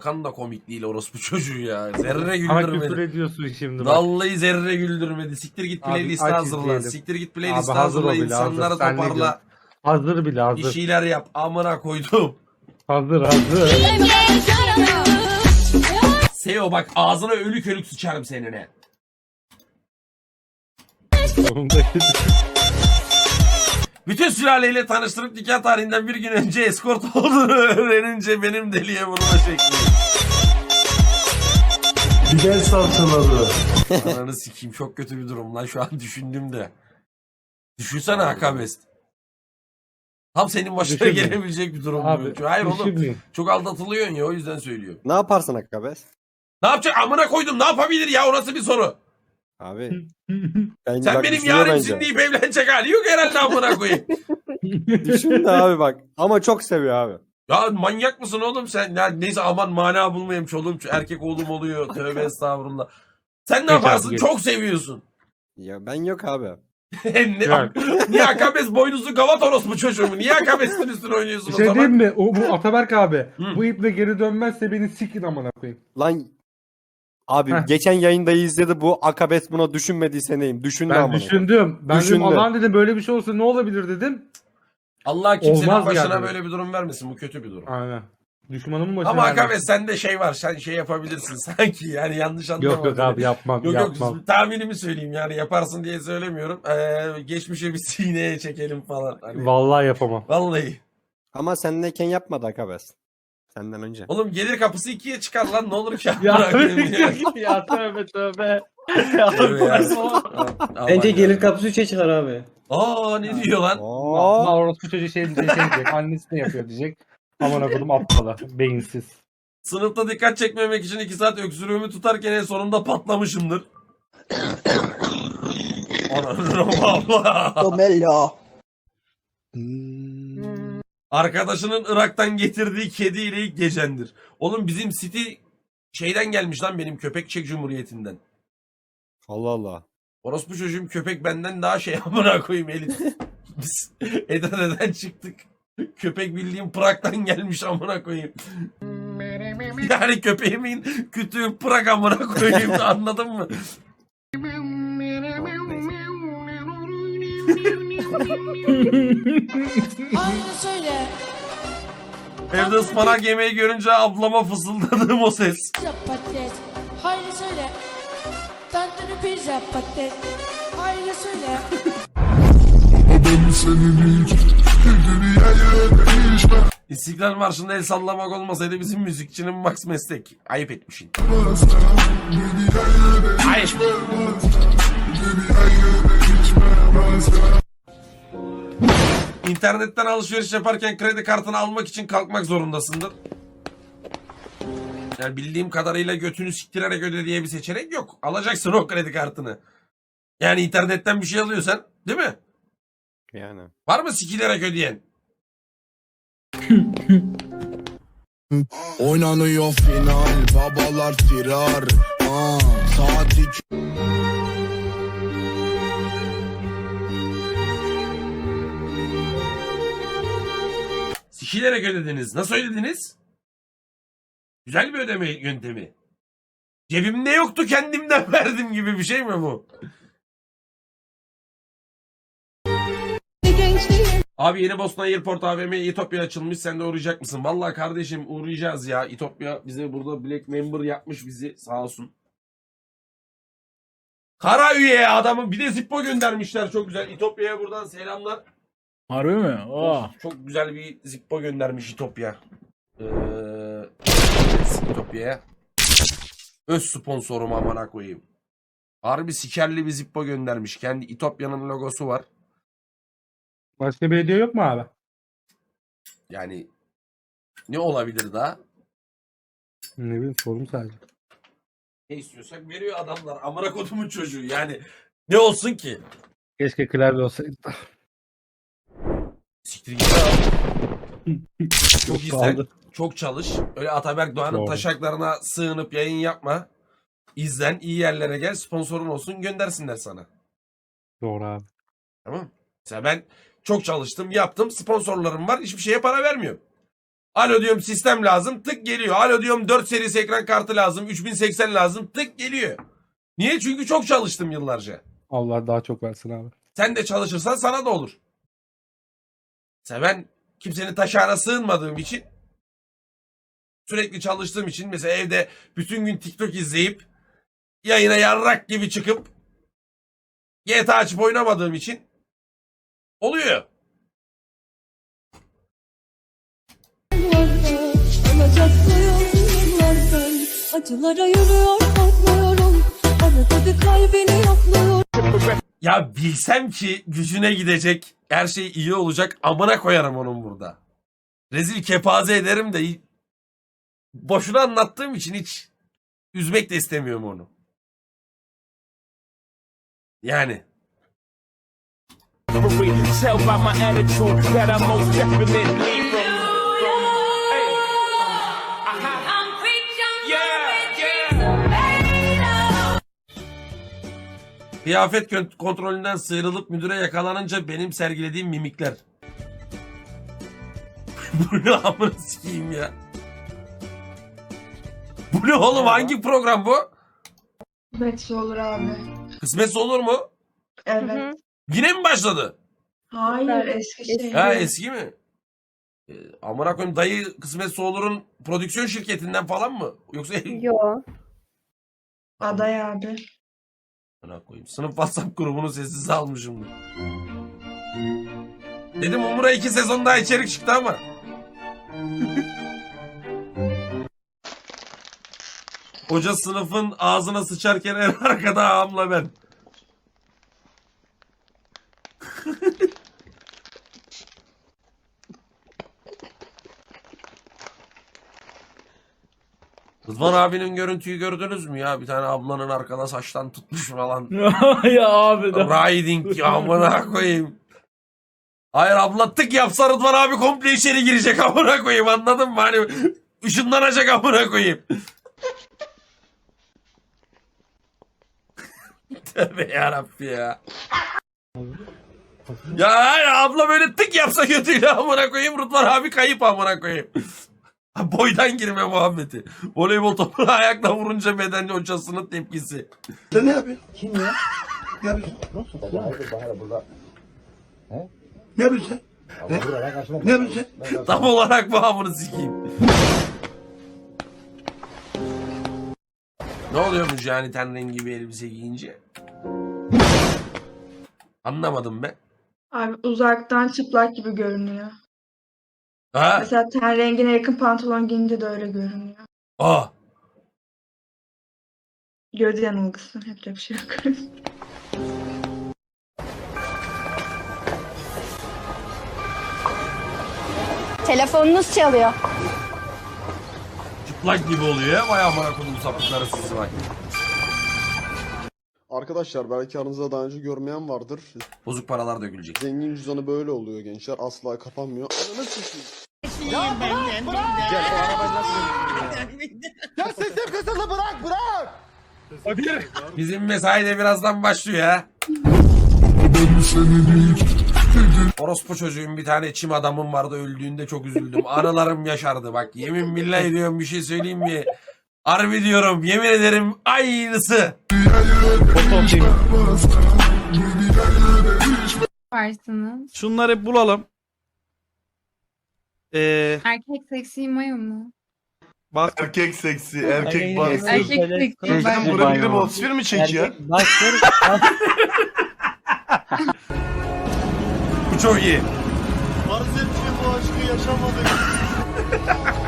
Kan da komik değil orospu çocuğu ya. Zerre Ama küfür güldürmedi. ediyorsun şimdi bak. Vallahi zerre güldürmedi. Siktir git Abi, playlist aç hazırla. izleyelim. Siktir git playlist Abi, hazır hazırla. o bile, İnsanları hazır. Sen ne toparla. Hazır bile Bir hazır. şeyler yap. Amına koydum. Hazır hazır. Seo bak ağzına ölü körük sıçarım seninle. Sonunda Bütün sülaleyle tanıştırıp nikah tarihinden bir gün önce eskort olduğunu öğrenince benim deliye vurma şekli. Biber salçaları. Ananı sikeyim çok kötü bir durum lan şu an düşündüm de. Düşünsene Hakabest. Tam senin başına Düşünme. gelebilecek bir durum Abi bu. Hayır oğlum çok aldatılıyorsun ya o yüzden söylüyor. Ne yaparsın Akkabes? Ne yapacak amına koydum ne yapabilir ya o nasıl bir soru? Abi. Ben Sen bak benim yarimsin deyip evlenecek hali yok herhalde amına koyayım. Düşün de abi bak. Ama çok seviyor abi. Ya manyak mısın oğlum sen? Ya, neyse aman mana bulmayayım çoluğum erkek oğlum oluyor tövbe estağfurullah. Sen ne yaparsın? Çok seviyorsun. Ya ben yok abi. ne, niye Akabes orospu çocuğu mu? Niye Akabes'in üstüne oynuyorsun Bir o şey zaman? diyeyim mi? O, bu Ataberk abi. Bu iple geri dönmezse beni sikin amına koyayım. Lan Abi Heh. geçen yayında izledi bu Akabes buna düşünmediyse neyim? Düşündü Ben ama. düşündüm. Ben Düşündü. dedim Allah'ım dedim böyle bir şey olsa ne olabilir dedim. Allah kimsenin Olmaz başına yani. böyle bir durum vermesin. Bu kötü bir durum. Aynen. Düşmanımın başına Ama gelmesin. Akabes sende şey var. Sen şey yapabilirsin sanki. Yani yanlış anlama. Yok yok beni. abi yapmam Yok yapmam. yok tahminimi söyleyeyim yani yaparsın diye söylemiyorum. Ee, geçmişe bir sineye çekelim falan. Hani, Vallahi yapamam. vallahi. Ama senleyken yapmadı Akabes. Senden önce. Oğlum gelir kapısı ikiye çıkar lan ne olur ki. Ya, Bırakayım ya. ya tövbe tövbe. Ya. Bence Aman gelir kapısı 3'e çıkar abi. Aa ne diyor lan? Oo. Allah orospu çocuğu şey diyecek, şey diyecek. Annesi ne yapıyor diyecek. Aman akıllım aptala. Beyinsiz. Sınıfta dikkat çekmemek için iki saat öksürüğümü tutarken en sonunda patlamışımdır. Ananı valla. Domello. Arkadaşının Irak'tan getirdiği kediyle ilk gecendir. Oğlum bizim City şeyden gelmiş lan benim köpek Çek Cumhuriyeti'nden. Allah Allah. Orospu çocuğum köpek benden daha şey amına koyayım elit. Biz Edirne'den çıktık. Köpek bildiğim Prag'dan gelmiş amına koyayım. Yani köpeğimin kütüğü Prag amına koyayım anladın mı? Söyle. Evde ıspanak yemeği görünce ablama fısıldadığım o ses. Patates. Haydi söyle. Pizza patates. Haydi söyle. İstiklal Marşı'nda el sallamak olmasaydı bizim müzikçinin Max Meslek. Ayıp etmişsin. Ayıp. İnternetten alışveriş yaparken kredi kartını almak için kalkmak zorundasındır. Yani bildiğim kadarıyla götünü siktirerek öde diye bir seçenek yok. Alacaksın o kredi kartını. Yani internetten bir şey alıyorsan değil mi? Yani. Var mı sikilerek ödeyen? Oynanıyor final babalar firar Aa, Saat iki Sikilerek ödediniz. Nasıl ödediniz? Güzel bir ödeme yöntemi. Cebimde yoktu kendimden verdim gibi bir şey mi bu? Abi yeni Bosna Airport AVM İtopya açılmış. Sen de uğrayacak mısın? Vallahi kardeşim uğrayacağız ya. İtopya bize burada Black Member yapmış bizi. Sağ olsun. Kara üye adamı bir de Zippo göndermişler çok güzel. İtopya'ya buradan selamlar. Harbi mi? Aa. Çok güzel bir Zippo göndermiş İtopya. Ee. Öz sponsorum amına koyayım. Harbi sikerli bir Zippo göndermiş. Kendi İtopya'nın logosu var. Başka bir hediye yok mu abi? Yani ne olabilir daha? Ne bileyim sorum sadece. Ne istiyorsak veriyor adamlar. Amına kodumun çocuğu. Yani ne olsun ki? Keşke klavye olsaydı. Siktir git. Çok Çok pahalı. Çok çalış. Öyle Ataberk Doğan'ın taşaklarına sığınıp yayın yapma. İzlen, iyi yerlere gel, sponsorun olsun, göndersinler sana. Doğru abi. Tamam. Mesela ben çok çalıştım, yaptım, sponsorlarım var, hiçbir şeye para vermiyorum. Alo diyorum sistem lazım tık geliyor. Alo diyorum 4 serisi ekran kartı lazım 3080 lazım tık geliyor. Niye? Çünkü çok çalıştım yıllarca. Allah daha çok versin abi. Sen de çalışırsan sana da olur. Mesela ben kimsenin taşağına sığınmadığım için sürekli çalıştığım için mesela evde bütün gün TikTok izleyip yayına yarrak gibi çıkıp GTA açıp oynamadığım için oluyor. Alacaklıyım yıllardan Acılara yürüyor korkmuyorum Arada bir kalbini yokluyorum Ya bilsem ki gücüne gidecek her şey iyi olacak amına koyarım onun burada. Rezil kepaze ederim de boşuna anlattığım için hiç üzmek de istemiyorum onu. Yani. Tell by my attitude that I most definitely from. from hey. Aha. Yeah, yeah. Kıyafet kontrolünden sıyrılıp müdüre yakalanınca benim sergilediğim mimikler. Bu ne amına sikeyim ya. Bu ne oğlum hangi program bu? Belki olur abi. Kısmetse olur mu? Evet. Yine mi başladı? Hayır eski şey. Ha eski mi? Ee, amına koyayım dayı kısmetse olur'un prodüksiyon şirketinden falan mı? Yoksa Yo Aday abi. Amına koyayım. Sınıf WhatsApp grubunu sessiz almışım. Dedim Umur'a iki sezon daha içerik çıktı ama. Hoca sınıfın ağzına sıçarken en arkada ağamla ben. Rıdvan abinin görüntüyü gördünüz mü ya? Bir tane ablanın arkada saçtan tutmuş falan. ya abi de. Riding ya amına koyayım. Hayır abla tık yapsa Rıdvan abi komple içeri girecek amına koyayım anladın mı? Hani ışınlanacak amına koyayım. Tövbe yarabbi ya. Ya hayır, abla böyle tık yapsa götüyle amına koyayım Rıdvan abi kayıp amına koyayım. Boydan girme muhabbeti. Voleybol topunu ayakla vurunca beden hocasının tepkisi. Sen ne yapıyorsun? Ne yapıyorsun sen? Ne? Ne yapıyorsun sen? Tam olarak bu amını sikeyim. Ne oluyormuş yani ten rengi bir elbise giyince? Anlamadım ben. Abi uzaktan çıplak gibi görünüyor. Ha? Mesela ten rengine yakın pantolon giyince de öyle görünüyor. Aa. Göz yanılgısı. Yapacak bir şey yok. Telefonunuz çalıyor Çıplak gibi oluyor ya. Vay amına koydum sapıkları sizi bak. Arkadaşlar belki aranızda daha önce görmeyen vardır. Bozuk paralar dökülecek. Zengin cüzdanı böyle oluyor gençler. Asla kapanmıyor. Ananı sikeyim. Ya sesim kısıldı bırak bırak. Bizim mesai de birazdan başlıyor ha. Orospu çocuğun bir tane çim adamım vardı öldüğünde çok üzüldüm. Anılarım yaşardı bak. Yemin billahi diyorum bir şey söyleyeyim mi? Harbi diyorum yemin ederim aynısı. Varsınız Şunları bulalım. Ee, Erkek seksi mayo mu? bak Erkek seksi, erkek bastı. Erkek seksi Sen ben burada biri Volkswagen mi çekiyor? Bu çok iyi. Marzetçi bu aşkı yaşamadık.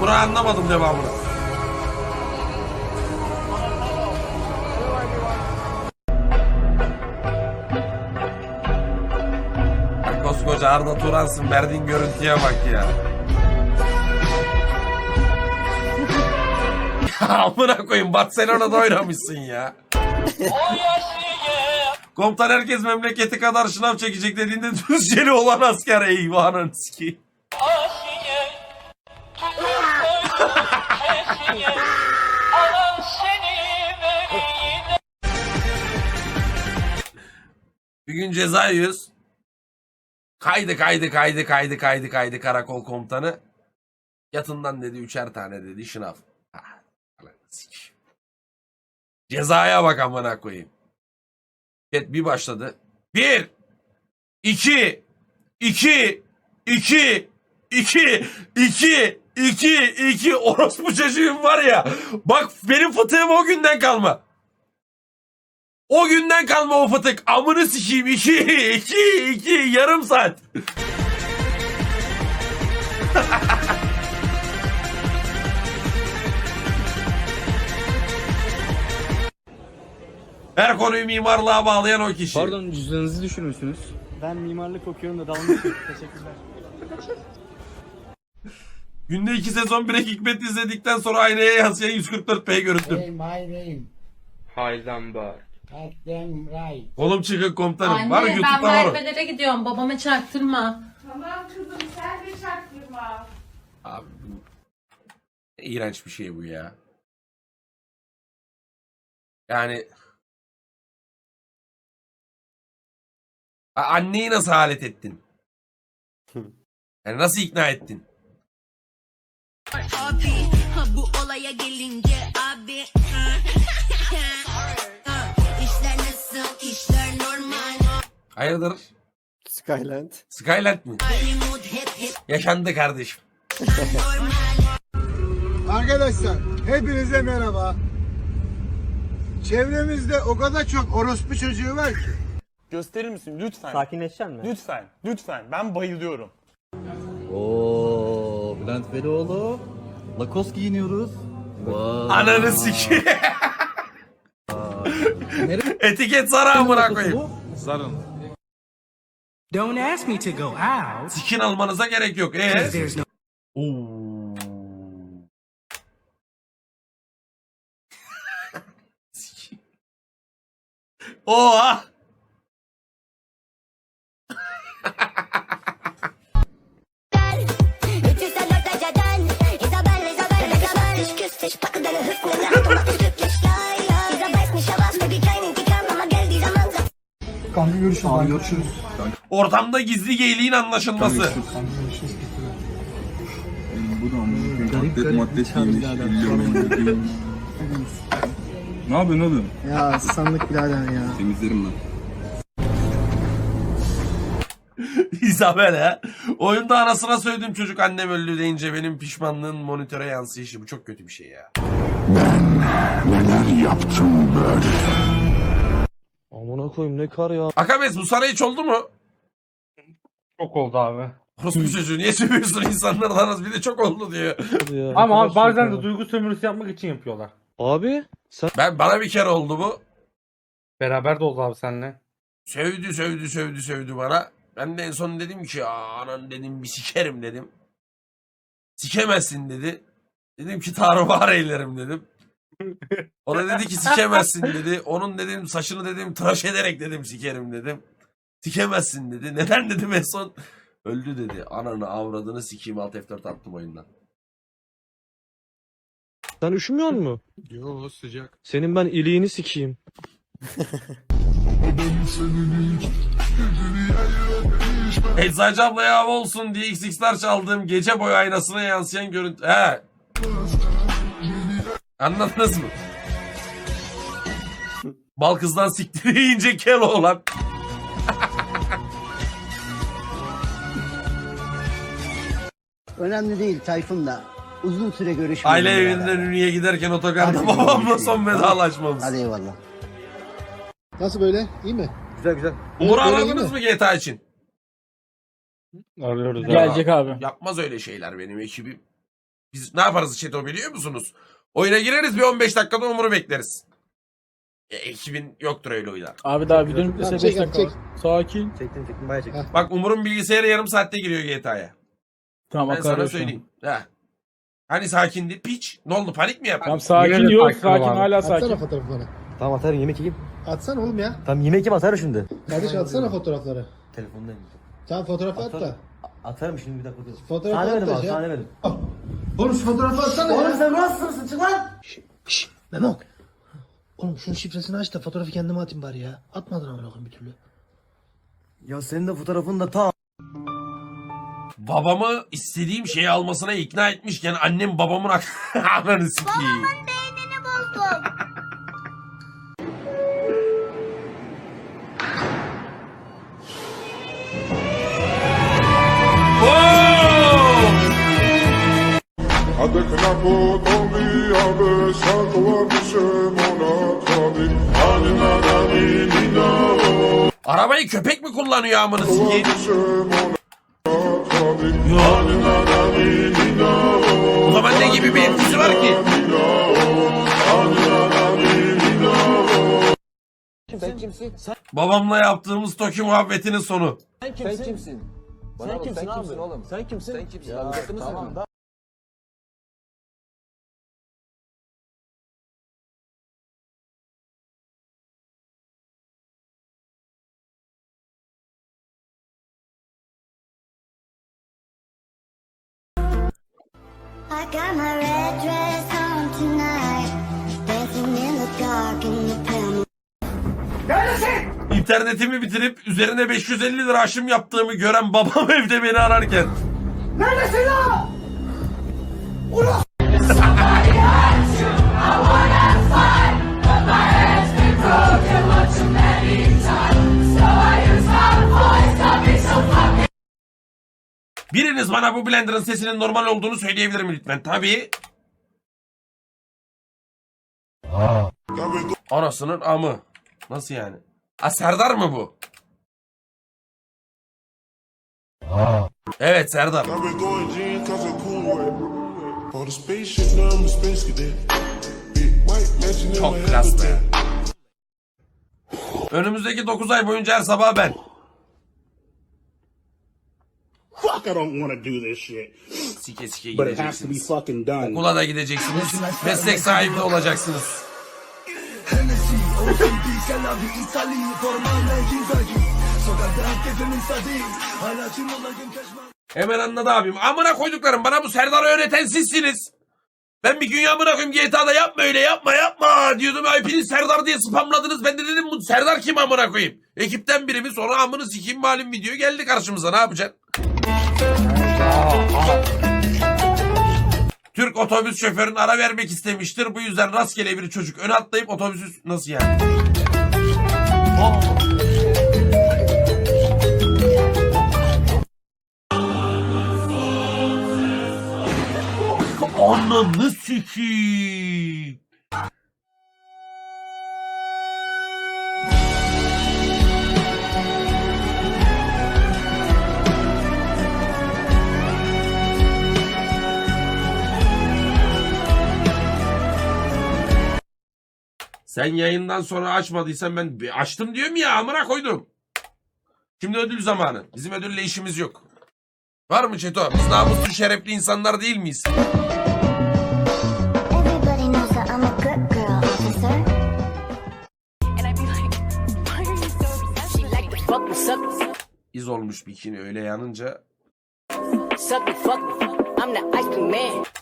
Bunu anlamadım devamını. Ay Koskoca Arda Turansın verdiğin görüntüye bak ya. Ya Amına koyayım Barcelona'da oynamışsın ya. Komutan herkes memleketi kadar şınav çekecek dediğinde Düzceli olan asker eyvah ananı sikeyim. Bir gün ceza. Kaydı kaydı kaydı kaydı kaydı kaydı karakol komutanı. Yatından dedi üçer tane dedi şınav. Ah. Cezaya bak amına koyayım. Evet bir başladı. Bir. iki, iki, iki, iki, iki, iki, iki. Orospu çocuğum var ya. Bak benim fıtığım o günden kalma. O günden kalma o fıtık. Amını sikeyim. iki, iki, iki. Yarım saat. Her konuyu mimarlığa bağlayan o kişi. cüzdanınızı düşürmüşsünüz. Ben mimarlık okuyorum da dalmışım. Teşekkürler. Günde iki sezon Break Hikmet izledikten sonra aynaya yansıyan 144p görüntüm. Hey, my name. Heisenberg. Goddamn right. Kolum çıkık komutanım. Anne var ben YouTube'da var. o. Gidiyorum. Babama çaktırma. Abi bu iğrenç bir şey bu ya. Yani anneyi nasıl alet ettin? Yani nasıl ikna ettin? Abi ha bu olaya gelince abi İşler nasıl işler normal Hayırdır? Skyland. Skyland mi? Hollywood hep hep Yaşandı kardeşim. Arkadaşlar hepinize merhaba. Çevremizde o kadar çok orospu çocuğu var ki. Gösterir misin lütfen? Sakinleşeceksin mi? Lütfen, lütfen. Ben bayılıyorum. Oo, Bülent Velioğlu. Lacoste giyiniyoruz. Ananı siki. Etiket zara amına koyayım. Don't ask me to go out. Skin almanıza gerek yok. Ee? Oo. Siki. Oha. Kanka görüşürüz. Abi görüşürüz. Ortamda gizli geyliğin anlaşılması. Ne yapıyorsun oğlum? Ya sandık birader ya. Temizlerim lan. Isabel ha. Oyunda anasına söyledim çocuk annem öldü deyince benim pişmanlığın monitöre yansıyışı. Bu çok kötü bir şey ya. Amına koyayım ne kar ya. Akabes bu sana hiç oldu mu? Çok oldu abi. Orospu çocuğu niye sövüyorsun insanlardan az bir de çok oldu diyor. Ya, Ama abi bazen ya. de duygu sömürüsü yapmak için yapıyorlar. Abi sen Ben bana bir kere oldu bu. Beraber de oldu abi seninle. Sövdü sövdü sövdü sövdü bana. Ben de en son dedim ki "Aa, anan dedim bir sikerim dedim. Sikemezsin dedi. Dedim ki tarumar eylerim dedim. O da dedi ki sikemezsin dedi. Onun dedim saçını dedim tıraş ederek dedim sikerim dedim. Sikemezsin dedi. Neden dedim en son. Öldü dedi. Ananı avradını sikeyim alt F4 attım oyundan. sen üşümüyor musun? Yo sıcak. Senin ben iliğini sikeyim. Eczacı ablaya hava olsun diye XX'ler çaldığım gece boyu aynasına yansıyan görüntü. He. Anladınız mı? Bal kızdan siktiri yiyince kel oğlan. Önemli değil Tayfun da. Uzun süre görüşmeyelim. Aile evinden Ünlü'ye giderken otogarda babamla son vedalaşmamız. Hadi eyvallah. Nasıl böyle? İyi mi? Güzel güzel. Umur'u Böyle aradınız mı GTA için? Arıyoruz abi. Gelecek abi. Yapmaz öyle şeyler benim ekibim. Biz ne yaparız Çeto biliyor musunuz? Oyuna gireriz bir 15 dakikada Umur'u bekleriz. E, ekibin yoktur öyle oylar. Abi daha video yüklese Tamam, 5 çek, dakika çek. var. Sakin. Çektim çektim bayağı çektim. Bak Umur'un bilgisayarı yarım saatte giriyor GTA'ya. Tamam Ben akar sana söyleyeyim. Ha. Hani sakindi piç. Ne oldu panik mi yaptın? Tamam sakin de yok sakin sakin abi. hala sakin. fotoğrafları. Tamam atarım yemek yiyeyim. Atsana oğlum ya. Tamam yemek yiyeyim atarım şimdi. Kardeş atsana fotoğrafları. Telefondayım. Tamam fotoğrafı at da. Atarım şimdi bir dakika. dur. Fotoğrafı Sahne at verim da abi şey. sahne verim. Oğlum şu fotoğrafı atsana ya. sen nasılsın çık lan. Şşş Memo. Oğlum şunun şifresini aç da fotoğrafı kendime atayım bari ya. Atmadın amına koyayım bir türlü. Ya senin de fotoğrafın da tam. babamı istediğim şeyi almasına ikna etmişken annem babamın ak- ananı sikeyim. beynini buldum. Avec la peau tombée, avec sa toi, mon atrabi. Anina, nina, Arabayı köpek mi kullanıyor amını sikeyim? mon. Yok. O zaman ne gibi bir etkisi var ki? Sen kimsin? Sen, Babamla yaptığımız Toki muhabbetinin sonu. sen kimsin? Sen kimsin? sen kimsin, sen kimsin oğlum? Sen kimsin? Sen kimsin? Ya, tamam da. I got my red dress on tonight. Dancing in the dark in the pale İnternetimi bitirip üzerine 550 lira aşım yaptığımı gören babam evde beni ararken. Biriniz bana bu blenderın sesinin normal olduğunu söyleyebilir mi lütfen? Tabii. Anasının amı. Nasıl yani? Ha Serdar mı bu? Evet Serdar. Çok klas be. Önümüzdeki 9 ay boyunca her sabah ben. Fuck, I don't want to do this shit. Sike sike But it has to be gideceksiniz. fucking done. Okula da gideceksiniz. Meslek sahibi de olacaksınız. Hemen anladı abim. Amına koyduklarım bana bu Serdar'ı öğreten sizsiniz. Ben bir gün amına koyayım GTA'da yapma öyle yapma yapma diyordum. Hepiniz Serdar diye spamladınız. Ben de dedim bu Serdar kim amına koyayım. Ekipten biri mi sonra amını sikeyim malum video geldi karşımıza ne yapacaksın? Türk otobüs şoförün ara vermek istemiştir. Bu yüzden rastgele bir çocuk öne atlayıp otobüsü... Nasıl yani? Aa! Ananı sikeyim. Sen yayından sonra açmadıysan ben açtım diyorum ya amına koydum. Şimdi ödül zamanı. Bizim ödülle işimiz yok. Var mı Çeto? Biz namuslu şerefli insanlar değil miyiz? İz olmuş bikini öyle yanınca.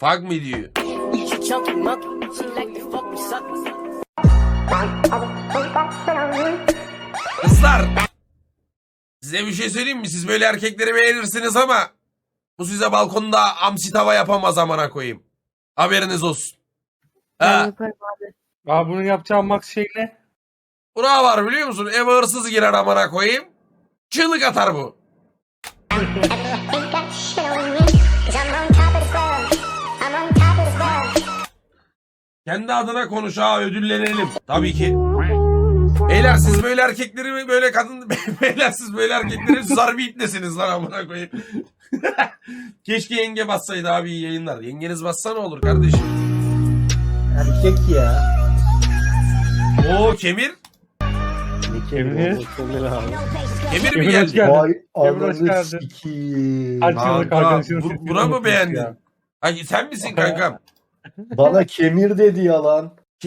Fuck me. Diyor. Kızlar. Size bir şey söyleyeyim mi? Siz böyle erkekleri beğenirsiniz ama bu size balkonda amsi tava yapamaz amına koyayım. Haberiniz olsun. Ha, Abi bunu yapacağım max şey ne? bura var biliyor musun? Eve hırsız girer amına koyayım. Çığlık atar bu. Kendi adına konuş ha ödüllenelim. Tabii ki. Beyler siz böyle erkekleri böyle kadın beyler siz böyle erkekleri siz harbi ipnesiniz lan amına koyayım. Keşke yenge bassaydı abi iyi yayınlar. Yengeniz bassa ne olur kardeşim? Erkek ya. Oo Kemir. Emir. No place Kemir mi geldi? Vay ananı sikiyim. Kaç yıllık Kanka, arkadaşını bu- siktir buna mı unutmuş beğendin? ya. Ay sen misin kankam? Bana kemir dedi yalan.